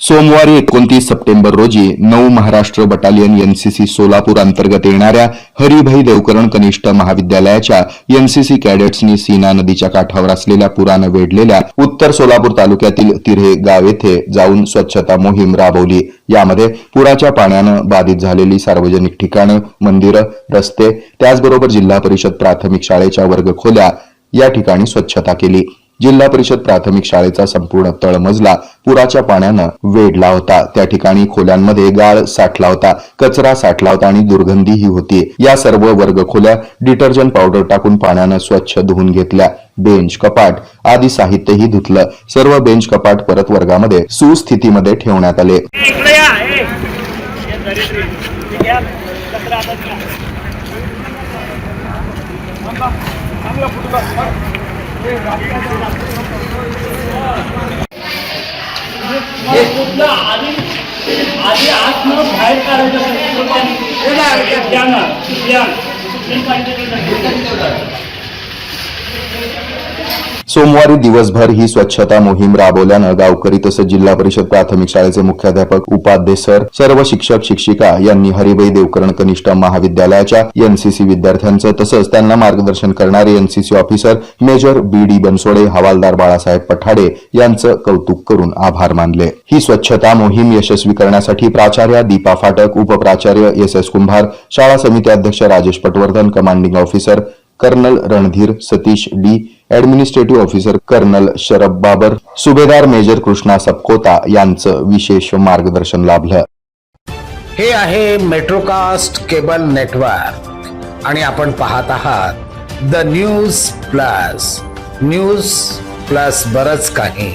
सोमवारी एकोणतीस सप्टेंबर रोजी नऊ महाराष्ट्र बटालियन एनसीसी सोलापूर अंतर्गत येणाऱ्या हरिभाई देवकरण कनिष्ठ महाविद्यालयाच्या एनसीसी कॅडेट्सनी सीना नदीच्या काठावर असलेल्या पुरानं वेढलेल्या उत्तर सोलापूर तालुक्यातील तिरे गाव येथे जाऊन स्वच्छता मोहीम राबवली. यामध्ये पुराच्या पाण्यानं बाधित झालेली सार्वजनिक ठिकाणं मंदिरं रस्ते त्याचबरोबर जिल्हा परिषद प्राथमिक शाळेच्या वर्गखोल्या या ठिकाणी स्वच्छता केली. जिल्हा परिषद प्राथमिक शाळेचा संपूर्ण तळमजला पुराच्या पाण्यानं वेढला होता. त्या ठिकाणी खोल्यांमध्ये गाळ साठला होता कचरा साठला होता आणि दुर्गंधीही होती. या सर्व वर्ग खोल्या डिटर्जंट पावडर टाकून पाण्यानं स्वच्छ धुवून घेतल्या. बेंच कपाट आदी साहित्यही धुतलं. सर्व बेंच कपाट परत वर्गामध्ये सुस्थितीमध्ये ठेवण्यात आले. हे कुठलं आधी आधी आतनं बाहेर काढायचं असेल, ज्ञान पाहिजे सोमवारी दिवसभर ही स्वच्छता मोहीम राबवल्यानं गावकरी तसंच जिल्हा परिषद प्राथमिक शाळेचे मुख्याध्यापक उपाध्याय सर सर्व शिक्षक शिक्षिका यांनी हरिभाई देवकरण कनिष्ठ महाविद्यालयाच्या एनसीसी विद्यार्थ्यांचं तसंच त्यांना मार्गदर्शन करणारे NCC officer major B D Bansode हवालदार बाळासाहेब पठाडे यांचं कौतुक करून आभार मानले. ही स्वच्छता मोहीम यशस्वी करण्यासाठी प्राचार्य दीपा फाटक उपप्राचार्य एस एस कुंभार शाळा समिती अध्यक्ष Rajesh Patwardhan commanding officer colonel Randhir Satish D administrative officer colonel Sharab Babar सुभेदार मेजर कृष्णा सपकोता यांचं विशेष मार्गदर्शन लाभलं. हे आहे मेट्रोकास्ट केबल नेटवर्क आणि आपण पाहत आहात the news plus news plus बरच काही.